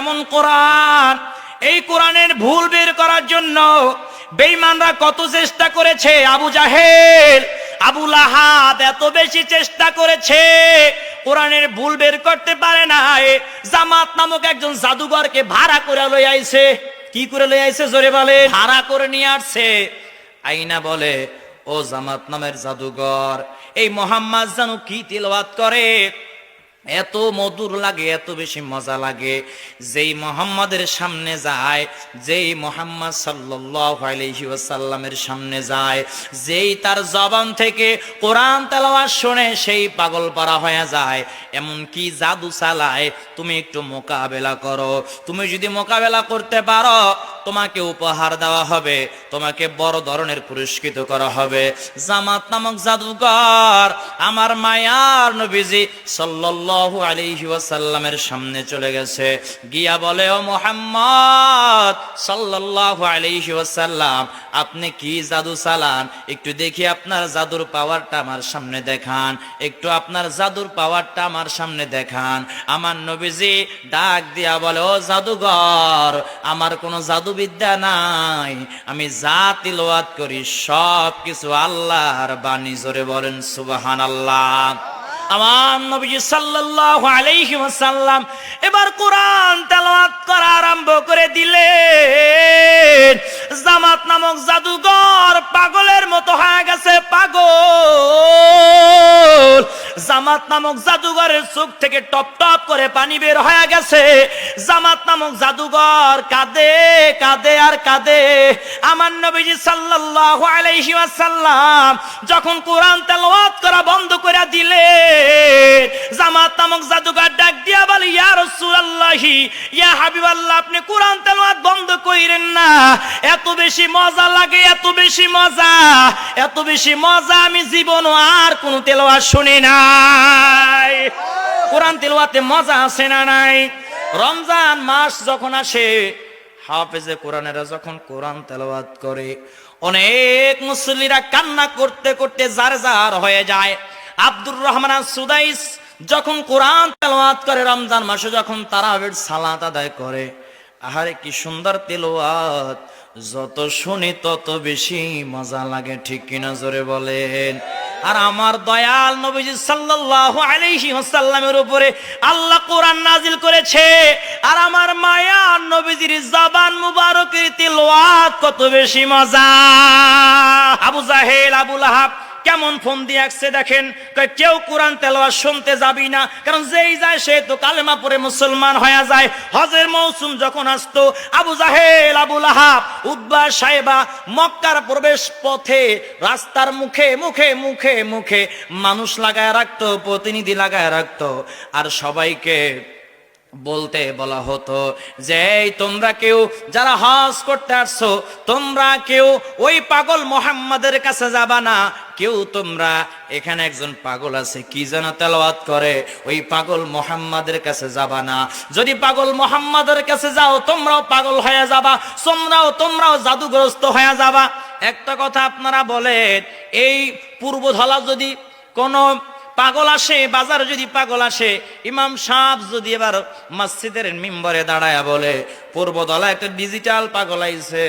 এমন কোরআন, এই কোরআনের ভুল বের করার জন্য বেঈমানরা কত চেষ্টা করেছে? আবু জাহেল, আবু লাহাব এত বেশি চেষ্টা করেছে, কোরআনের ভুল বের করতে পারে না জামাত নামক একজন জাদুঘরকে ভাড়া করে লই আইছে। কি করে লই আইছে জোরে বলে ভাড়া করে নিয়ে আসছে। আইনা বলে, ও জামাত নামের জাদুঘর, এই মোহাম্মদ জানু কি তিলওয়াত করে? এত মধুর লাগে, এত বেশি মজা লাগে। যেই মোহাম্মদের সামনে যায়, যেই মোহাম্মদ সাল্লাল্লাহু আলাইহি সামনে যায়, যেই তার জবান থেকে কোরআন তেলাওয়াত শুনে সেই পাগল পারা হয়ে যায়। এমন কি জাদু চালায়, তুমি একটু মোকাবেলা করো। তুমি যদি মোকাবেলা করতে পারো, তোমাকে উপহার দেওয়া হবে, তোমাকে বড় ধরনের পুরস্কৃত করা হবে। জামাত নামক জাদুকর আমার মায়ার নবীজি সাল্লাল্লাহু ওয়াসাল্লামের সামনে চলে গেছে। গিয়া বলে, ও মোহাম্মদ সাল্লাল্লাহু আলাইহি ওয়াসাল্লাম, আপনি কি জাদু চালান? একটু দেখি আপনার জাদুর পাওয়ারটা আমার সামনে দেখান। একটু আপনার জাদুর পাওয়ারটা আমার সামনে দেখান। আমার নবীজি ডাক দিয়া বলে, ও জাদুঘর, আমার কোনো জাদুবিদ্যা নাই। আমি যা তিলওয়াত করি সব কিছু আল্লাহর বাণী। জোরে বলেন সুবাহান আল্লাহ আমার নবীজি সাল্লাল্লাহু আলাইহি ওয়াসাল্লাম এবার কোরআন তেলাওয়াত জামাত নামক জাদুঘরের চোখ থেকে টপ টপ করে পানি বের হয়ে গেছে। জামাত নামক জাদুঘর কাঁদে কাঁদে আর কাঁদে। আমার নবীজি সাল্লাল্লাহু আলাইহি যখন কোরআন তেলাওয়াত করা বন্ধ করে দিলে জামাত নামক জাদুঘর ডাক দিয়া বলে, ইয়া রাসূলুল্লাহি, ইয়া হাবিবাল্লাহ, আপনি কোরআন তেলাওয়াত বন্ধ কইরেন না। এত বেশি মজা লাগে, এত বেশি মজা, এত বেশি মজা আমি জীবন আর কোন তেলাওয়াত শুনি নাই। কোরআন তেলাওয়াতে মজা আছে না নাই? রমজান মাস যখন আসে, হাফেজে কোরআনেরা যখন কোরআন তেলাওয়াত করে, অনেক মুসল্লিরা কান্না করতে করতে হয়ে যায়। আব্দুর রহমান সুদাইস যখন কোরআন করে রমজান মাসে, যখন তারাবির সালাত আদায় করে, আহারে কি সুন্দর তেলাওয়াত, যত শুনি তত বেশি মজা লাগে, ঠিক কিনা জোরে বলেন? আর আমার দয়াল নবীজি সাল্লাল্লাহু আলাইহি ওয়াসাল্লামের উপরে আল্লাহ কোরআন নাজিল করেছে। আর আমার মায়া নবীজির জবান মুবারকের তিলওয়াত কত বেশি মজা। আবু জাহেল, আবু লাহাব কেমন ফোন দিয়ে আসছে দেখেন কেউ কোরআন তেলাওয়াত শুনতে যাবি না, কারণ যেই যায় সে তো কালেমা পরে মুসলমান হয়ে যায়। হজের মৌসুম যখন আসতো, আবু জাহেল, আবু লাহাব উদ্বা সাহেবা মক্কার প্রবেশ পথে রাস্তার মুখে মুখে মুখে মুখে মানুষ লাগায় রাখতো, প্রতিনিধি লাগায় রাখতো, আর সবাইকে বলতে বলা হতো যে তোমরা কেউ যারা হজ করতে আসছো, তোমরা কেউ ওই পাগল মোহাম্মদের কাছে যাবা না। কেউ তোমরা এখানে একজন পাগল আছে, কি যেন তেলাওয়াত করে, ওই পাগল মোহাম্মদের কাছে যাবা না। যদি পাগল মোহাম্মদের কাছে যাও, তোমরাও পাগল হয়ে যাবা, তোমরাও তোমরাও জাদুগ্রস্ত হয়ে যাবা। একটা কথা আপনারা বলেন, এই পূর্বধলা যদি কোনো পাগল আসে, বাজারে যদি পাগল আসে, ইমাম সাহেব যদি এবার মসজিদের মিম্বরে দাঁড়ায় বলে পূর্বদলা একটা ডিজিটাল পাগল আইছে,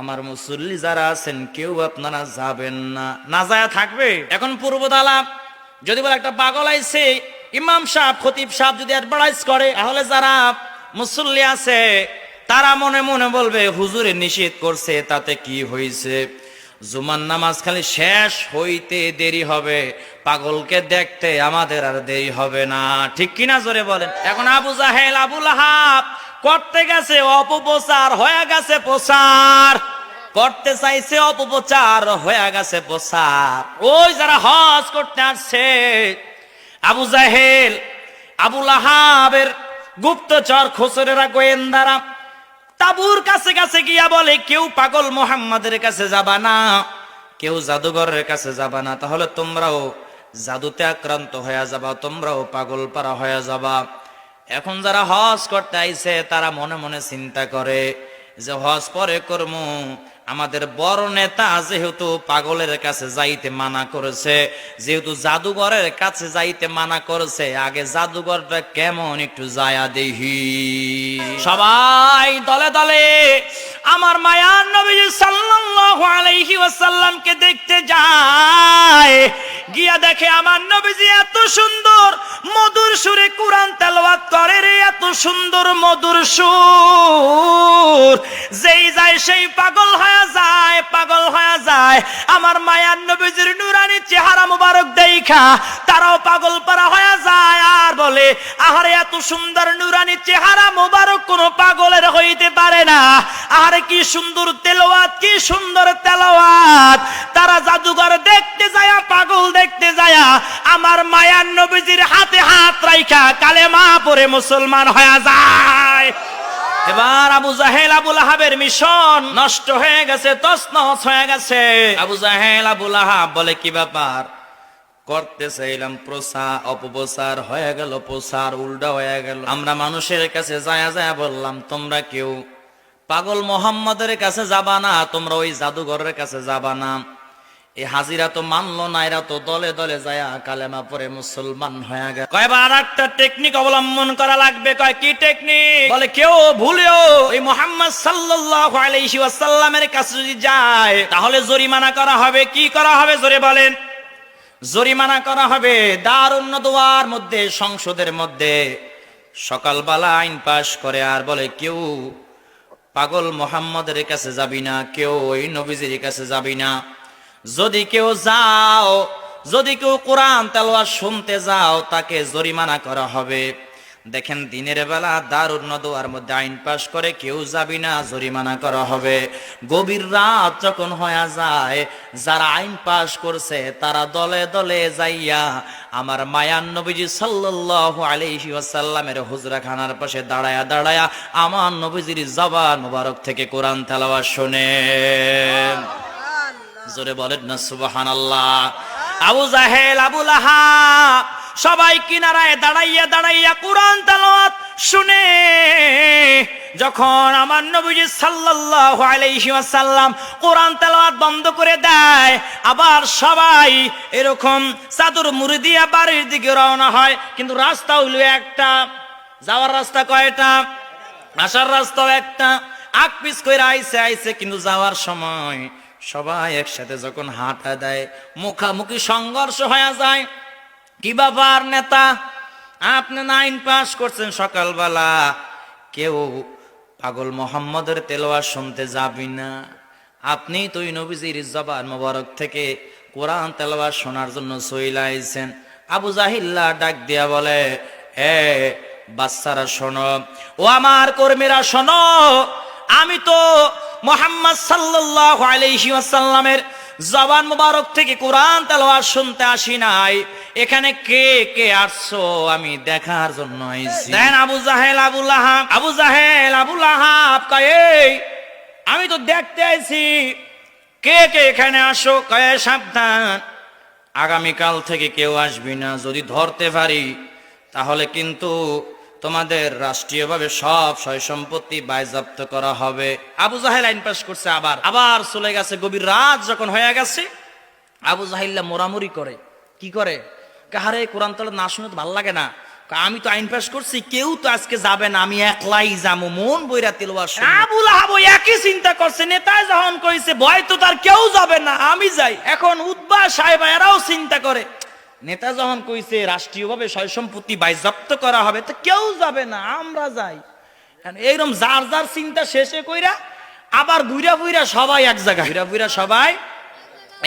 আমার মুসল্লি যারা আছেন, কেউ আপনারা যাবেন না। না যায় থাকবে। এখন পূর্বদলা যদি বলে, একটা পাগল আইছে, ইমাম সাহেব, খতিব সাহেব যদি অ্যাডভার্টাইজ করে, তাহলে যারা মুসল্লি আছে, তারা মনে মনে বলবে, হুজুরে নিষেধ করছে, তাতে কি হয়েছে জুমার নামাজ খালি শেষ হইতে দেরি হবে। পাগলকে দেখতে আমাদের আর দেরি হবে না। ঠিক কিনা জোরে বলেন? এখন আবু জাহেল আবুল হাব করতে গেছে, অপপ্রচার হয়ে গেছে প্রচার। করতে চাইছে, অপপ্রচার হয়ে গেছে প্রচার। ওই যারা হজ করতে আসছে, আবু জাহেল আবুল আহাবের গুপ্তচর খোসরেরা গোয়েন্দারা তাবুর কাছে কাছে গিয়া বলে, কেউ পাগল মোহাম্মদের কাছে যাবা না, কেউ জাদুঘরের কাছে যাবা না, তাহলে তোমরাও জাদুতে আক্রান্ত হয়ে যাবা, তোমরাও পাগল পারা হয়ে যাবা। এখন যারা হজ করতে আইছে, তারা মনে মনে চিন্তা করে যে হজ পরে করমু। আমাদের বড় নেতা যেহেতু পাগলের কাছে যাইতে মানা করেছে, যেহেতু জাদুঘরের কাছে যাইতে মানা করেছে, আগে জাদুঘরটা কেমন একটু যায়া দেহি সবাই দলে দলে আমার মায়ার নবী সাল্লাল্লাহু আলাইহি ওয়াসাল্লামকে দেখতে যায়। গিয়া দেখে আমার নবীজি এত সুন্দর মধুর সুরে কোরআন তেলাওয়াত করে রে, এত সুন্দর মধুর সুর। যেই যায় সেই পাগল হয়ে যায়, পাগল হয়ে যায়। আমার মায়ার নবীজির নুরানি চেহারা মুবারক দেখা, তারাও পাগল পারা হয়ে যায়। আর বলে, আহারে এত সুন্দর নুরানি চেহারা মুবারক কোনো পাগলের হইতে পারে না। আহারে কি সুন্দর তেলাওয়াত, কি সুন্দর তেলাওয়াত। তারা জাদুঘর দেখতে যায় পাগল দেখতে যায় আমার মায়ার নবীজির হাতে হাত রাইখা কালেমা পরে মুসলমান হয়ে যায়। এবার আবু জাহেল আবুল আহাবের মিশন নষ্ট হয়ে গেছে তসনস হয়ে গেছে। আবু জাহেল আবুল আহাব বলে, কি ব্যাপার? করতে চাইলাম প্রসার অপপ্রচার হয়ে গেল, প্রসার উল্টা হয়ে গেল। আমরা মানুষের কাছে যায় যায় বললাম, তোমরা কেউ পাগল মোহাম্মদের কাছে যাবা না, তোমরা ওই জাদুঘরের কাছে যাবা না। এই হাজিরা তো মানলো না এরা তো দলে দলে যায় কালেমা পরে মুসলমান হয়ে গেল। কয়বার একটা টেকনিক অবলম্বন করা লাগবে কয় কি টেকনিক বলে কেউ ভুলেও ওই মোহাম্মদ সাল্লাল্লাহু আলাইহি ওয়াসাল্লামের কাছে যদি যায় তাহলে জরিমানা করা হবে কি করা হবে জোরে বলেন? জরিমানা করা হবে দারুণ দোয়ার মধ্যে সংসদের মধ্যে। সকালবেলা আইন পাশ করে আর বলে কেউ পাগল মোহাম্মদের কাছে যাবি না কেউ ওই নবীজির কাছে যাবি না। যদি কেউ যাও, যদি কেউ কোরআন তেলোয়ার শুনতে যাও, তাকে জরিমানা করা হবে। দেখেন, দিনের বেলা দারুণ দোয়ার মধ্যে আইন পাশ করে কেউ যাবি না, জরিমানা করা হবে। গভীর রাত যখন হয়ে যায়, যারা আইন পাশ করছে, তারা দলে দলে যাইয়া আমার মায়ান নবীজি সাল্লাল্লাহু আলাইহি ওয়াসাল্লামের হুজরাখানার পাশে দাঁড়ায়া দাঁড়ায়া আমার নবীজির জবান মোবারক থেকে কোরআন তেলাওয়াত শুনে। জোরে বলেন না সুবাহান আল্লাহ আবু জাহেল, আবু লাহাব, সবাই কিনারায় দাঁড়াইয়া দাঁড়াইয়া কোরআন তালাওয়াত শুনে, যখন আমার নবীজি সাল্লাল্লাহু আলাইহি ওয়াসাল্লাম কোরআন তেলাওয়াত বন্ধ করে দেয়, আবার সবাই এরকম চাদর মুড়ি দিয়া বাড়ির দিকে রওনা হয়, কিন্তু রাস্তা হইল একটা, যাওয়ার রাস্তা কয়টা? আসার রাস্তাও একটা, আগ পিস করে আইসে আইসে কিন্তু যাওয়ার সময় সবাই একসাথে যখন হাঁটা দেয়, মুখামুখি সংঘর্ষ হয়ে যায়। কি ব্যাপার নেতা? আপনি নাইন পাস করছেন সকালবেলা। কেউ পাগল মোহাম্মদের তেলোয়া শুনতে যাবি না। আপনি তো ওই নবীজির জবান মোবারক থেকে কোরআন তেলোয়া শোনার জন্য সইলাইছেন আবু জাহিল্লা ডাক দিয়া বলে, এ বাচ্চারা শোনো, ও আমার কর্মীরা শোনো, আমি তো মোহাম্মদ সাল্লাল্লাহু আলাইহি ওয়াসাল্লামের জবান মুবারক থেকে কোরআন তেলাওয়াত শুনতে আসি নাই। এখানে কে কে আসছো আমি দেখার জন্য দেন আবু জাহেল আবু লাহাব। আবু জাহেল আবু লাহাব কয় এই আমি তো দেখতে আইছি। কে কে এখানে আসো? কয়ে সাবধান। আগামীকাল থেকে কেউ আসবি না। যদি ধরতে পারি তাহলে কিন্তু তোমাদের রাষ্ট্রীয়ভাবে সব সয় সম্পত্তি বাজেয়াপ্ত করা হবে। আবু জাহেল আইন পাশ করছে আবার। আবার চলে গেছে গভীর রাত যখন হয়ে গেছে, আবু জাহিল্লা মোরামুরি করে। কি করে? কাহারে কোরআন তালা না শুনে তো ভালো লাগে না। আমি তো আইন পাস করছি, কেউ তো আজকে যাবে না, আমি একলাই যাব মন বইরা তেলওয়া আবুল আহাব একই চিন্তা করছে, নেতায় যখন কইছে, ভয় তো তার কেউ যাবে না, আমি যাই। এখন উদ্বা সাহেব এরাও চিন্তা করে। নেতা যখন কইছে রাষ্ট্রীয়ভাবে সয় সম্পত্তি বাজেয়াপ্ত করা হবে তো কেউ যাবে না আমরা যাই। এইরকম যার যার চিন্তা শেষে কইরা আবার ঘুরা ফুইরা সবাই এক জায়গায়। ঘুরা ফুইরা সবাই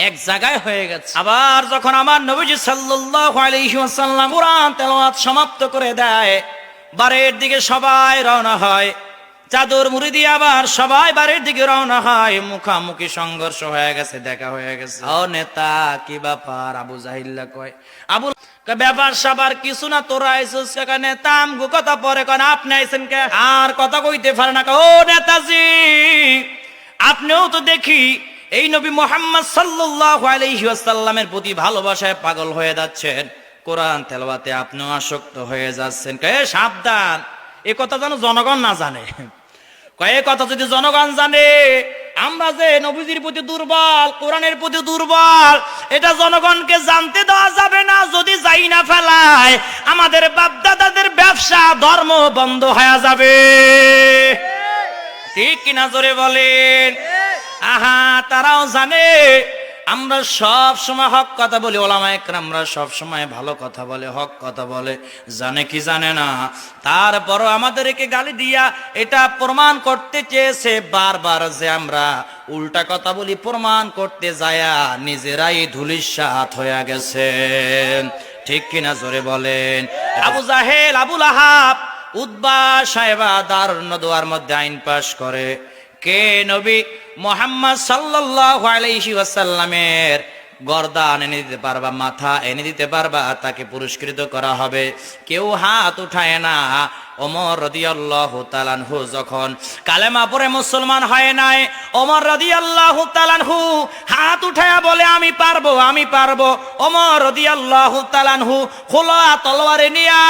এক জায়গায় হয়ে গেছে। আবার যখন আমার নবীজি সাল্লাল্লাহু আলাইহি ওয়াসাল্লাম কোরআন তেলাওয়াত সমাপ্ত করে দেয় বারের দিকে সবাই রওনা হয়। চাদর মুড়ি দিয়ে আবার সবাই বাড়ির দিকে রওনা হয়। মুখামুখি সংঘর্ষ হয়ে গেছে দেখা হয়ে গেছে। ও নেতা কি ব্যাপার? আবু জাহিল্লা কয় আবু ব্যাপার সাবার কিছু না তোরা আইসুস নেতা আমগো কথা পরে কন আপনি আইছেন কে? আর কথা কইতে পারে না ও নেতাজি আপনিও তো দেখি এই নবী মোহাম্মদ সাল্লাল্লাহু আলাইহি ওয়াসাল্লামের প্রতি ভালোবাসায় পাগল হয়ে যাচ্ছেন। কোরআন তেলাওয়াতে আপনিও আসক্ত হয়ে যাচ্ছেন কে? সাবধান। এ কথা যেন জনগণ না জানে। কয়ে কথা যদি জনগণ জানে, আমরা যে নবীজির প্রতি দুর্বল, কোরআনের প্রতি দুর্বল, এটা জনগণকে জানতে দেওয়া যাবে না, যদি যাই না ফেলায়, আমাদের বাপদাদাদের ব্যবসা ধর্ম বন্ধ হয়ে যাবে। ঠিক কিনা জোরে বলেন? আহা, তারাও জানে আমরা সব সময় হক কথা বলি, ওলামা আমরা সব সময় ভালো কথা বলে, হক কথা বলে, জানে কি জানে না। তারপরও আমাদেরকে গালি দিয়া এটা প্রমাণ করতে চেয়েছে বারবার যে আমরা উল্টা কথা বলি, প্রমাণ করতে যায়া নিজেরাই ধুলিসাত হয়ে গেছে। ঠিক কিনা জোরে বলেন? আবু জাহেল, আবুল আহাব উদ্বা সাহেবা দারুণ দোয়ার মধ্যে আইন পাশ করে। কে নবী মোহাম্মদ সাল্লাল্লাহু আলাইহি ওয়াসাল্লামের গর্দান এনে দিতে পারবা, মাথা এনে দিতে পারবা তাকে পুরস্কৃত করা হবে। কেউ হাত উঠায় না ওমর রাদিয়াল্লাহু তালানহু যখন কালেমা পড়ে মুসলমান হয় নাই, ওমর রাদিয়াল্লাহু তাআলাহু হাত উঠায়া বলে, আমি পারব আমি পারব। ওমর রাদিয়াল্লাহু তালানহু খোলা তলোয়ারে নিয়া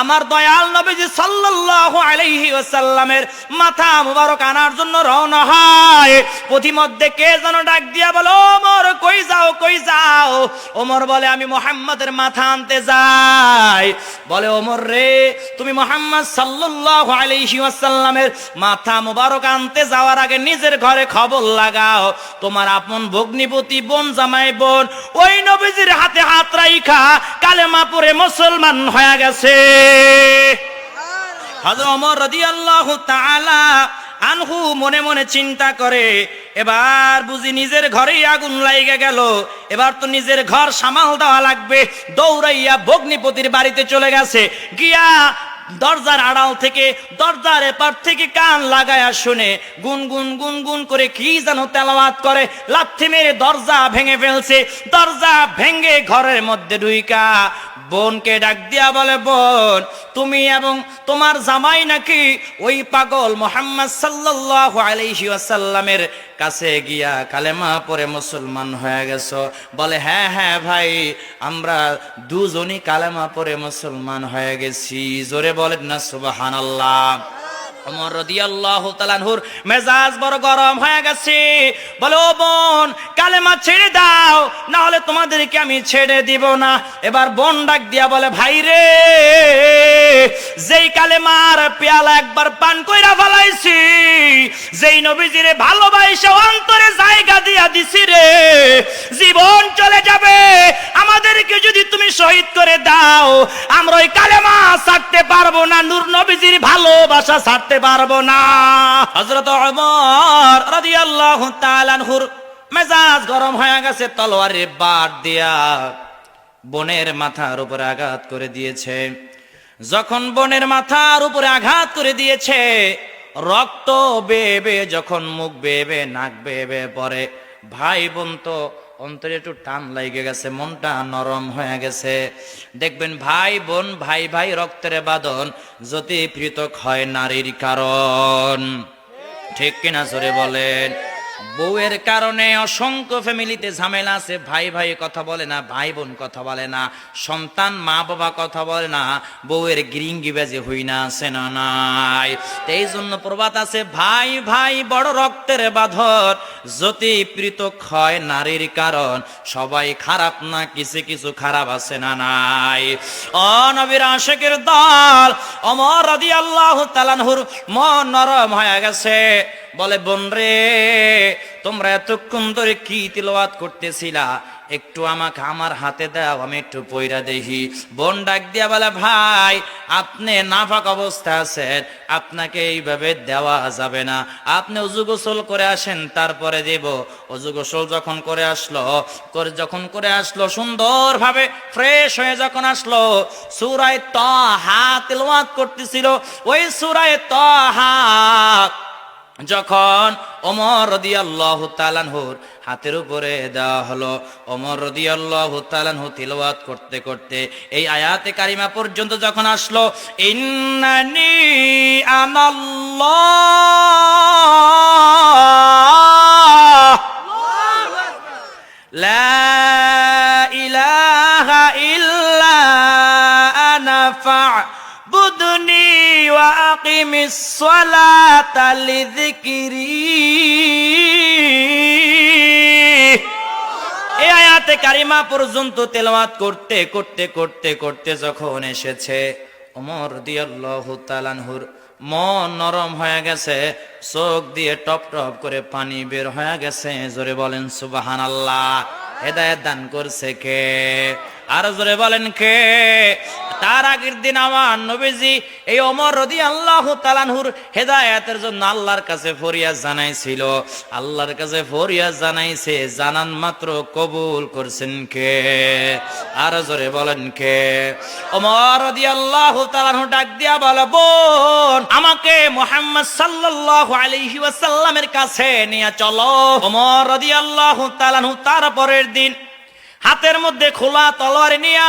আমার দয়াল নবীজি সাল্লাল্লাহু আলাইহি ওয়াসাল্লামের মাথা মুবারক আনার জন্য রওনা হয়। পথিমধ্যে কে যেন ডাক দিয়া বলো, ওমর, কই যাও কই যাও? ওমর বলে, আমি মোহাম্মদের মাথা আনতে যাই। বলে, ওমর রে, তুমি মোহাম্মদ সাল্লাল্লাহু আলাইহি ওয়াসাল্লামের মাথা মুবারক আনতে যাওয়ার আগে নিজের ঘরে খবর লাগাও। তোমার আপন ভগ্নিপতি বোন জামাই বোন ওই নবীজির হাতে হাত রাইখা কালেমা পড়ে মুসলমান হয়ে গেছে। হযরত ওমর রাদিয়াল্লাহু তাআলা আনহু মনে মনে চিন্তা করে এবার বুঝি নিজের ঘরেই আগুন লাইগে গেল। এবার তো নিজের ঘর সামাল দেওয়া লাগবে। দৌড়াইয়া ভগ্নিপতির বাড়িতে চলে গেছে। গিয়া দরজার আড়াল থেকে, দরজার এপার থেকে কান লাগায়া শুনে গুন গুন গুন গুন করে কি যেন তেলাওয়াত করে, লাথি মেরে দরজা ভেঙে ফেলছে, দরজা ভেঙে ঘরের মধ্যে ঢুইকা। বোনকে ডাক দিয়া বলে, বোন, তুমি এবং তোমার জামাই নাকি ওই পাগল মোহাম্মদ আলাইহি ওয়াসাল্লামের কাছে গিয়া কালেমা পরে মুসলমান হয়ে গেছো? বলে হ্যাঁ হ্যাঁ ভাই, আমরা দুজনই কালেমা পরে মুসলমান হয়ে গেছি। জোরে বলেন না সুবহানাল্লাহ। মেজাজ গরম হয়ে গেছে। বোন ছেড়ে দাও না হলে তোমাদেরকে আমি ছেড়ে দিব না। এবার ডাক বলে, ভাই রে, যেই অন্তরে জায়গা দিয়া দিছি রে, জীবন চলে যাবে। আমাদেরকে যদি তুমি শহীদ করে দাও, আমরা ওই কালেমা ছাড়তে পারব না। নূর নবীজির ভালোবাসা ছাড়তে পারব না। হযরত ওমর রাদিয়াল্লাহু তাআলা আনহুর মেজাজ গরম হয়ে গেছে তলোয়ারের বাট দিয়া বোনের মাথার উপরে আঘাত করে দিয়েছে। যখন বোনের মাথার উপরে আঘাত করে দিয়েছে, রক্ত বেবে যখন মুখ বেবে নাক বেবে পরে ভাই বোন তো অন্তরে একটু টান লাগে গেছে, মনটা নরম হয়ে গেছে। দেখবেন ভাই বোন, ভাই ভাই রক্তের বাদন যদি পৃথক হয় নারীর কারণ। ঠিক কিনা জোরে বলেন? বউয়ের কারণে অসংখ্য ফ্যামিলিতে ঝামেলা আছে। ভাই ভাই কথা বলে না, ভাই বোন কথা বলে না, সন্তান, মা বাবা কথা বলে না, বউয়ের গিরিঙ্গি বাজে হই না আছে না নাই। এই জন্য প্রবাদ আছে, ভাই ভাই বড় রক্তের বাঁধন যদি পৃথক হয় নারীর কারণ, সবাই খারাপ না, কিছু কিছু খারাপ আছে না নাই। অনবীর আশেকের দল, অমর রাদি আল্লাহ তালানহুর মন নরম হয়ে গেছে। বলে, বোন রে তোমরা এতক্ষণ ধরে কি তিলওয়াত করতেছিলা? একটু আমাকে আমার হাতে দাও, আমি একটু পয়রা দেখি। বোন ডাক দিয়া বলে, ভাই, আপনি নাফাক অবস্থা আছেন। আপনাকে এইভাবে দেওয়া যাবে না। আপনি অজু গোসল করে আসেন, তারপরে দেব। অজু গোসল যখন করে আসলো, করে যখন করে আসলো, সুন্দরভাবে ফ্রেশ হয়ে যখন আসলো, সুরায় ত তেলওয়াত করতেছিল। ওই সুরায় ত হাত যখন অমর রদিয়াল্লাহ তালানহুর হাতের উপরে দেওয়া হলো অমর রদিয়াল্লাহ তালানহু তিলওয়াত করতে করতে এই আয়াতে কারিমা পর্যন্ত যখন আসলো ইন্নানি আনাল্লাহ لا وأقم الصلاة لذكري এই আয়াতে কারিমা পর্যন্ত করতে করতে করতে করতে যখন এসেছে দিয়াল্লাহু তাআলাহুর মন নরম হয়ে গেছে, চোখ দিয়ে টপ টপ করে পানি বের হয়ে গেছে। জোরে বলেন সুবাহান আল্লাহ হেদায়ত দান করছে কে? আর জোরে বলেন কে? তার আগের দিন আমার নবীজি এই অমর রদি আল্লাহ তালানহুর হেদায়াতের জন্য আল্লাহর কাছে ফরিয়াদ জানাইছিল। আল্লাহর কাছে ফরিয়াদ জানাইছে, জানান মাত্র কবুল করছেন কে? আর জোরে বলেন কে? অমর রদি আল্লাহ তালানহু ডাক দিয়া বলে, বোন, আমাকে মোহাম্মদ সাল্লাল্লাহু আলাইহি ওয়াসাল্লামের কাছে নিয়ে চলো। ওমর রাদিয়াল্লাহু তাআলাহু তার পরের দিন হাতের মধ্যে খোলা তলোয়ার নিয়া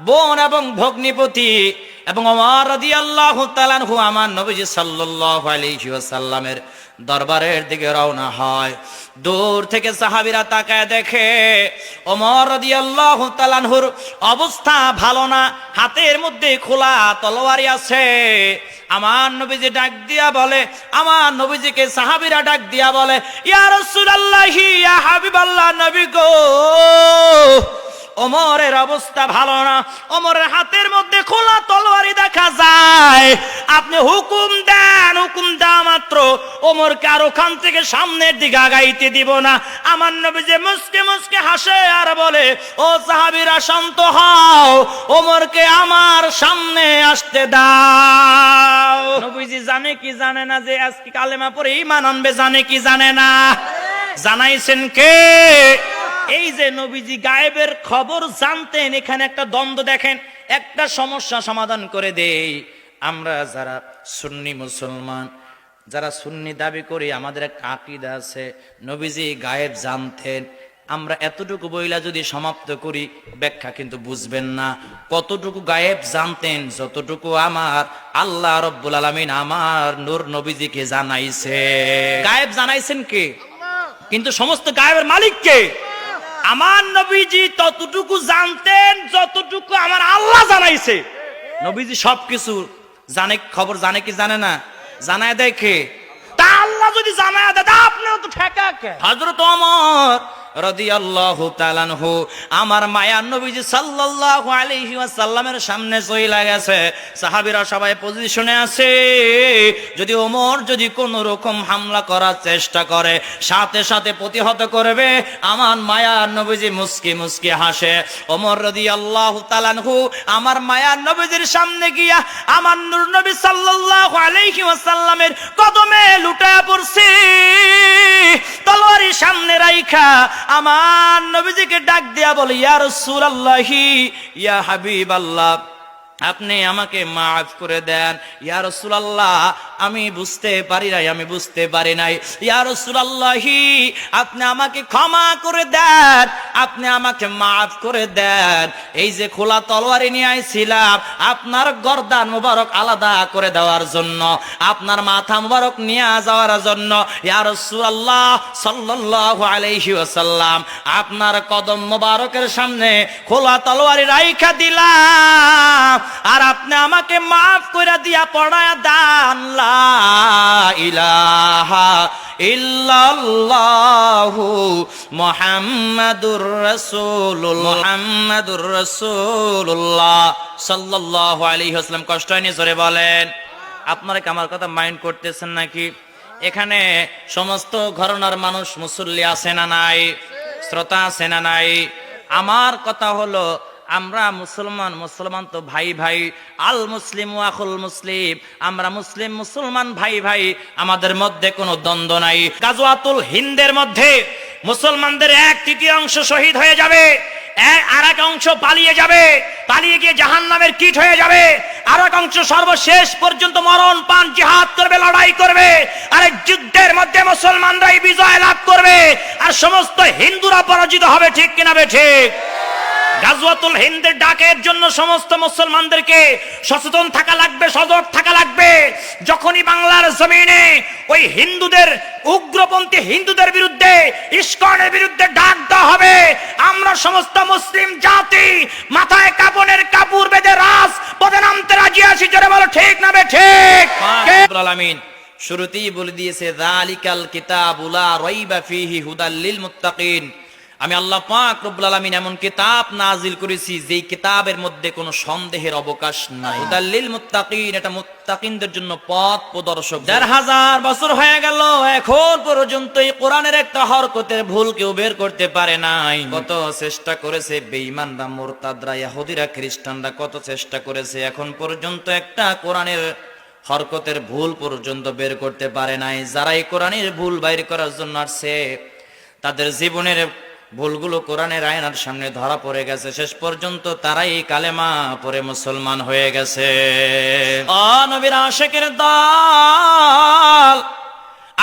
বোন এবং ভগ্নিপতি এবং ওমর রাদিয়াল্লাহু তাআলাহু আমার নবীজি সাল্লাল্লাহু আলাইহি ওয়াসাল্লামের দরবারের দিকে রওনা হয়। দূর থেকে সাহাবিরা তাকায় দেখে ওমর রাদিয়াল্লাহু তাআলাহুর অবস্থা ভালো না, হাতের মধ্যে খোলা তলোয়ারি আছে। আমার নবীজি ডাক দিয়া বলে, আমার নবীজিকে সাহাবিরা ডাক দিয়া বলে, ইয়া রাসূলুল্লাহি, ইয়া হাবিবাল্লাহ, নবী গো! ওমরের অবস্থা ভালো না। ওমরের হাতের মধ্যে খোলা তলোয়ারি দেখা যায়। আপনি হুকুম দেন, হুকুম দেওয়া মাত্র। ওমরকে আর ওখান থেকে সামনের দিকে আগাইতে দিব না। আমার নবী যে মুসকে মুসকে হাসে আর বলে, ও সাহাবিরা, শান্ত হও। ওমরকে আমার সামনে আসতে দাও। নবীজি জানে কি জানে না যে আজকে কালেমা পরে ইমান আনবে, জানে কি জানে না? জানাইছেন কে? এই যে নবীজি গায়েবের খবর জানতেন, এখানে একটা দ্বন্দ্ব দেখেন, একটা সমস্যা সমাধান করে দেই। আমরা যারা সুন্নি মুসলমান, যারা সুন্নি দাবি করি, আমাদের একটা আকিদা আছে, নবীজি গায়েব জানতেন। আমরা এতটুকু বইলা যদি সমাপ্ত করি, ব্যাখ্যা কিন্তু বুঝবেন না। কতটুকু গায়েব জানতেন, যতটুকু আমার, আল্লাহ রব্বুল আলমিন আমার নূর নবীজিকে জানাইছে। গায়েব জানাইছেন কে? কিন্তু সমস্ত গায়েবের মালিক কে? আমার নবীজি ততটুকু জানতেন, যতটুকু আমার আল্লাহ জানাইছে। নবীজি সবকিছু জানে, খবর জানে কি জানে না? জানায় দেখে। তা আল্লাহ যদি জানায় দেয়, তা আপনার তো ঠেকা কে? হযরত ওমর রাদিয়াল্লাহু তাআলাহু আমার মায়ার নবীজি সাল্লাল্লাহু আলাইহি ওয়াসাল্লামের সামনে চইলা গেছে। সাহাবীরা সবাই পজিশনে আছে। যদি ওমর যদি কোন রকম হামলা করার চেষ্টা করে, সাথে সাথে প্রতিহত করবে, আমার মায়ার নবীজি মুস্কি মুস্কি হাসে। ওমর রাদিয়াল্লাহু তাআলাহু আমার মায়ার নবীজির সামনে গিয়া আমার নূর নবী সাল্লাল্লাহু আলাইহি ওয়াসাল্লামের কদমে লুটায়া পড়ছে। তলোয়ারি সামনে রাইখা আমার নবীজিকে ডাক দিয়া বলে ইয়া রাসূলুল্লাহি ইয়া হাবিবাল্লাহ। আপনি আমাকে মাফ করে দেন। ইয়া রাসূলুল্লাহ, আমি বুঝতে পারি নাই, আমি বুঝতে পারি নাই। ইয়া রাসূলুল্লাহি, আপনি আমাকে ক্ষমা করে দেন, আপনি আমাকে মাফ করে দেন। এই যে খোলা তলোয়ারি নিয়ে আইছিলাম, আপনার গর্দান মুবারক আলাদা করে দেওয়ার জন্য, আপনার মাথা মুবারক নিয়ে যাওয়ার জন্য, ইয়া রাসূলুল্লাহ সাল্লাল্লাহু আলাইহি ওয়াসাল্লাম, আপনার কদম মুবারকের সামনে খোলা তলোয়ারি রাইখা দিলাম। আর আপনি আমাকে মাফ করে দিয়া পড়ায় দান ইলাহা ইল্লাল্লাহু মুহাম্মাদুর রাসূলুল্লাহ। মুহাম্মাদুর রাসূলুল্লাহ সাল্লাল্লাহু আলাইহি ওয়াসাল্লাম। কষ্ট নিয়ে জোরে বলেন। আপনারা কি আমার কথা মাইন্ড করতেছেন নাকি? এখানে সমস্ত ঘরনার মানুষ মুসল্লি আছে না নাই? শ্রোতা আছে না নাই? আমার কথা হলো আমরা মুসলমান মুসলমান তো ভাই ভাই, আল মুসলিম ওয়াকুল মুসলিম। আমরা মুসলিম, মুসলমান ভাই ভাই, আমাদের মধ্যে কোনো দ্বন্দ্ব নাই। গাজওয়াতুল হিন্দের মধ্যে মুসলমানদের এক তৃতীয়াংশ শহীদ হয়ে যাবে আর এক অংশ পালিয়ে যাবে, পালিয়ে গিয়ে জাহান নামের কিট হয়ে যাবে আর এক অংশ সর্বশেষ পর্যন্ত মরণ পান, জিহাদ করবে, লড়াই করবে, আর যুদ্ধের মধ্যে মুসলমানরাই বিজয় লাভ করবে, আর সমস্ত হিন্দুরা পরাজিত হবে, ঠিক কিনা ঠিক? গাজওয়াতুল হিন্দের ডাকের জন্য সমস্ত মুসলমানদেরকে সচেতন থাকা লাগবে সজাগ থাকা লাগবে। যখনই বাংলার জমিনে ওই হিন্দুদের উগ্রপন্থী হিন্দুদের বিরুদ্ধে ইস্কনের বিরুদ্ধে ডাক দেওয়া হবে আমরা সমস্ত মুসলিম জাতি মাথায় কাপনের কাপড় বেঁধে রাস পদে নামতে রাজি আছি জোরে বলো ঠিক না বে ঠিক? আলামিন শুরুতেই বলে দিয়েছে কিতাবুলা রাইবা ফিহি হুদাল লিল মুত্তাকিন। আমি আল্লাহ পাক রব্বুল আলামিন এমন কিতাব নাজিল করেছি যেই কিতাবের মধ্যে কোনো সন্দেহের অবকাশ নাই। দাল্লিল মুত্তাকিন, এটা মুত্তাকিনদের জন্য পথ প্রদর্শক। দেড় হাজার বছর হয়ে গেল, এখন পর্যন্ত এই কোরআনের একটা হরকতের ভুল কেউ বের করতে পারে নাই। কত চেষ্টা করেছে বেঈমানরা, মোরতাদরা, ইহুদিরা, খ্রিস্টানরা, কত চেষ্টা করেছে, এখন পর্যন্ত একটা কোরআনের হরকতের ভুল পর্যন্ত বের করতে পারে নাই। যারা এই কোরআনের ভুল বাইর করার জন্য আসছে, তাদের জীবনের ভুলগুলো কোরআনের আয়নার সামনে ধরা পড়ে গেছে। শেষ পর্যন্ত তারাই কালেমা পরে মুসলমান হয়ে গেছে।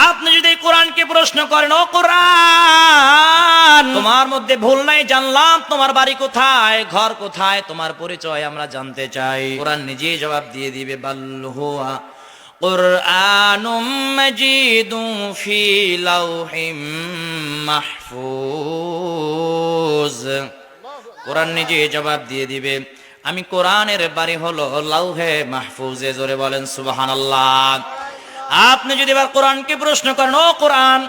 আপনি যদি কোরআনকে প্রশ্ন করেন, ও কোরআন, তোমার মধ্যে ভুল নাই, জানলাম তোমার বাড়ি কোথায়, ঘর কোথায়, তোমার পরিচয় আমরা জানতে চাই। কোরআন নিজেই জবাব দিয়ে দিবে বাল্লুয়া قرآن مجيد في لوح محفوظ কোরআন নিজে জবাব দিয়ে দিবে আমি কোরআনের বাড়ি হলো লাউহে মাহফুজে জোরে বলেন সুবহানাল্লাহ আপনি যদি এবার কোরআনকে প্রশ্ন করেন ও কোরআন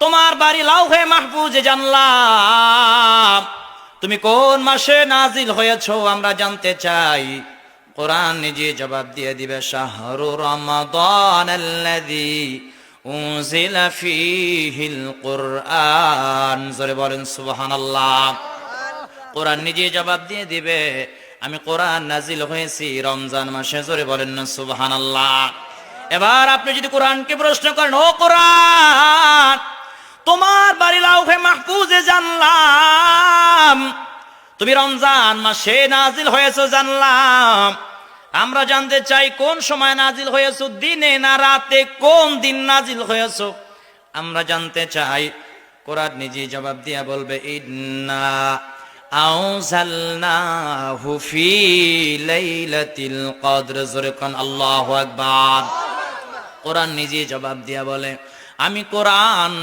তোমার বাড়ি লাউহে মাহফুজে জানলাম তুমি কোন মাসে নাজিল হয়েছো আমরা জানতে চাই কোরআন নিজে জবাব দিয়ে দিবে, শাহরু রমাদান কুরআন। বলেন, সুবহানাল্লাহ। কোরআন নিজে জবাব দিয়ে দিবে, আমি কোরআন নাজিল হয়েছি রমজান মাসে। জোরে বলেন না সুবহানাল্লাহ। এবার আপনি যদি কোরআনকে প্রশ্ন করেন, ও কোরআন, তোমার বাড়ি লাউহে মাহফুজে জানলাম তুমি রমজান মাসে নাজিল হয়েছো জানলাম। আমরা জানতে চাই কোন সময় নাজিল হয়েছো, দিনে না রাতে? কোন দিন নাজিল হয়েছো? আমরা জানতে চাই। কোরআন নিজে জবাব দিয়া বলবে, ইন্না আউজালনাহু ফি লাইলাতিল কদর। জোরে আল্লাহু আকবার। কোরআন নিজে জবাব দিয়া বলে, আমি কোরআন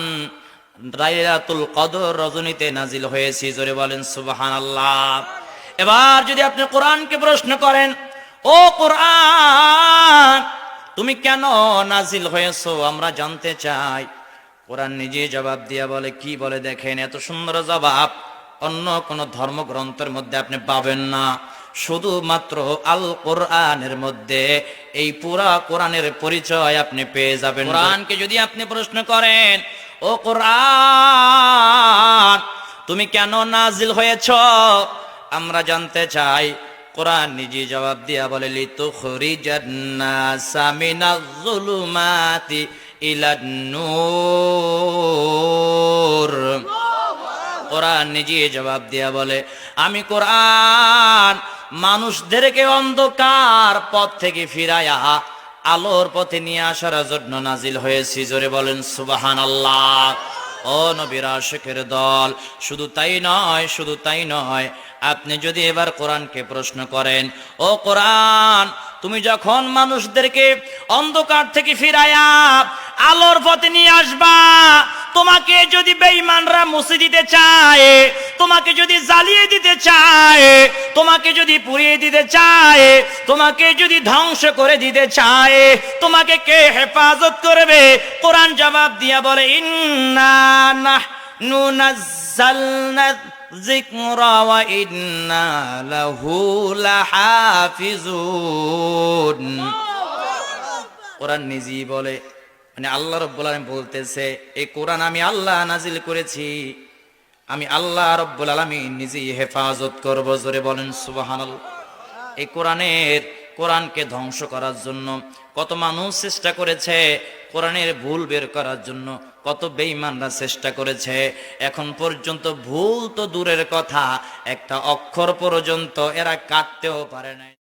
রাইলাতুল কদর রজনীতে নাজিল হয়েছি, জোরে বলেন সুবহানাল্লাহ। এবার যদি আপনি কোরআনকে প্রশ্ন করেন, ও কোরআন, তুমি কেন নাজিল হয়েছো? আমরা জানতে চাই। কোরআন নিজে জবাব দিয়া বলে, কি বলে দেখেন, এত সুন্দর জবাব। অন্য কোন ধর্মগ্রন্থের মধ্যে আপনি পাবেন না। শুধুমাত্র আল কোরআনের মধ্যে এই পুরা কোরআনের পরিচয় আপনি পেয়ে যাবেন। কোরআনকে যদি আপনি প্রশ্ন করেন ও কোরআন, তুমি কেন নাজিল হয়েছ? আমরা জানতে চাই। কোরআন নিজে জবাব দিয়া বলে লিতু মিনাজ জুলুমাতি ইলান নূর কোরআন নিজে জবাব দিয়া বলে, আমি কোরআন মানুষদেরকে অন্ধকার পথ থেকে ফিরাইয়া আলোর পথে নিয়ে আসার জন্য নাজিল হয়েছি। জোরে বলেন সুবাহান আল্লাহ ও নবীর আশেকের দল, শুধু তাই নয়, শুধু তাই নয়, আপনি যদি এবার কোরআনকে প্রশ্ন করেন, ও কোরআন, তুমি যখন মানুষদেরকে অন্ধকার থেকে ফিরায়া আলোর পথে নিয়ে আসবা তোমাকে যদি বেঈমানরা মুছে দিতে চায় তোমাকে যদি জ্বালিয়ে দিতে চায় তোমাকে যদি পুড়িয়ে দিতে চায় তোমাকে যদি ধ্বংস করে দিতে চায় তোমাকে কে হেফাজত করবে? কোরআন জবাব দিয়া বলে ইন্না নাহনু নাজ্জালনা যিকরা ওয়া ইন্না লাহু লাহাফিজুন। কোরআন নিজেই বলে মানে আল্লাহ রব্বুল আলামিন বলতেছে এই কোরআন আমি আল্লাহ নাজিল করেছি। আমি আল্লাহ রব্বুল আলামিন নিজেই হেফাজত করব। জোরে বলেন, সুবহানাল্লাহ। এই কোরআনের, কোরআনকে ধ্বংস করার জন্য কত মানুষ চেষ্টা করেছে কোরআনের ভুল বের করার জন্য, কত বেঈমানরা চেষ্টা করেছে। এখন পর্যন্ত ভুল তো দূরের কথা, একটা অক্ষর পর্যন্ত এরা কাটতেও পারে নাই।